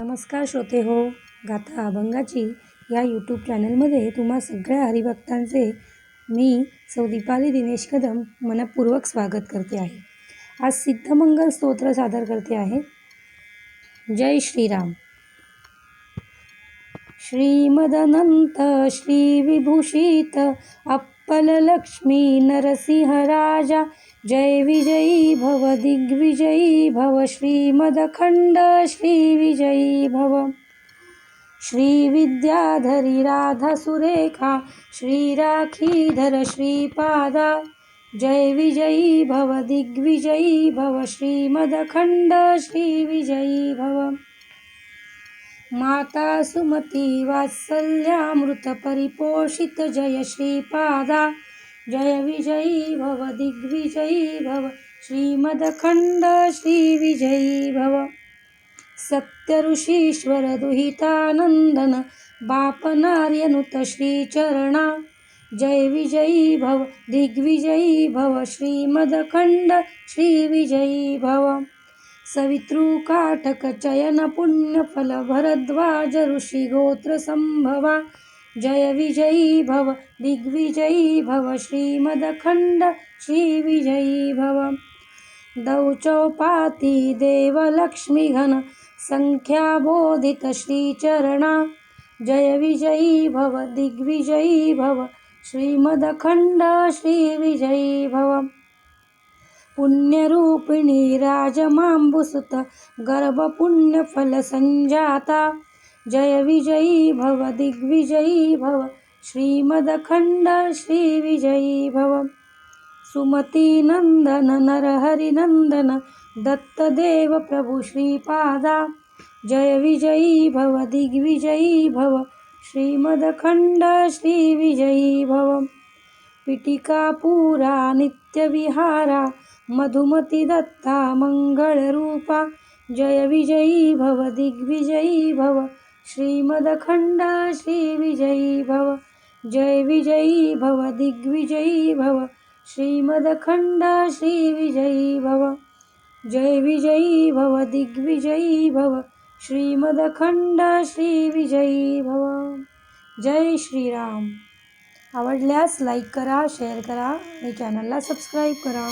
नमस्कार श्रोते हो गाथा अभंगाची या यूट्यूब चॅनलमध्ये तुम्हा सगळ्या हरिभक्तांचे मी सौ दीपाली दिनेश कदम मनपूर्वक स्वागत करते आहे. आज सिद्धमंगल स्तोत्र सादर करते आहे. जय श्रीराम. श्रीमदनंत श्रीविभूषित अप्पल लक्ष्मी नरसिंह राजा जय विजयी भव दिग्विजयी भव श्रीमदखंड विजयी भव। श्रीविद्याधरी राधा सुरेखा श्रीराखीधर श्रीपादा। जय विजयी भव दिग्विजयी भव श्रीमदखंड श्रीविजयी भव। माता सुमती वात्सल्यामृत परिपोषित जय श्रीपादा। जय विजयी भव दिग्विजयी भव श्रीमदखंड श्रीविजयी भव। सत्य ऋषीश्वर दुहितानंदन बापनार्यनुत श्रीचरणा। जय विजयी भव दिग्विजयी भव श्रीमदखंड श्रीविजयी भव। सवितृकाटक चयन पुण्यफल भरद्वाज ऋषी गोत्र संभवा। जय विजयी भव दिग्विजयी भव श्रीमदखंड श्रीविजयी भव। दौचौपाती देवलक्ष्मीघन संख्याबोधित श्रीचरणा। जय विजयी भव दिग्विजयी भव। श्रीमदखंड श्रीविजयी भव। पुण्यरूपिणी राजमाम्बुसुत गर्भपुण्यफलसञ्जाता जय विजयी भव दिग्विजयी भव। श्रीमदखंड श्रीविजयी भव। सुमतीनन्दन नरहरिनन्दन दत्तदेव प्रभु श्रीपादा। जय विजयी भव दिग्विजयी भव। श्रीमदखंड श्रीविजयी भव। पिटिकापुरा नित्यविहारा मधुमती दत्ता मंगळरूपा जय विजयी भव दिग्विजयी भव। श्रीमदखंड श्रीविजयी भव। जय विजयी भव दिग्विजयी भव। श्रीमदखंड श्रीविजयी भव। जय विजयी भव दिग्विजयी भव श्रीमदखंड श्रीविजयी भव. जय श्रीराम. आवडल्यास लाईक करा शेअर करा आणि चॅनलला सबस्क्राईब करा.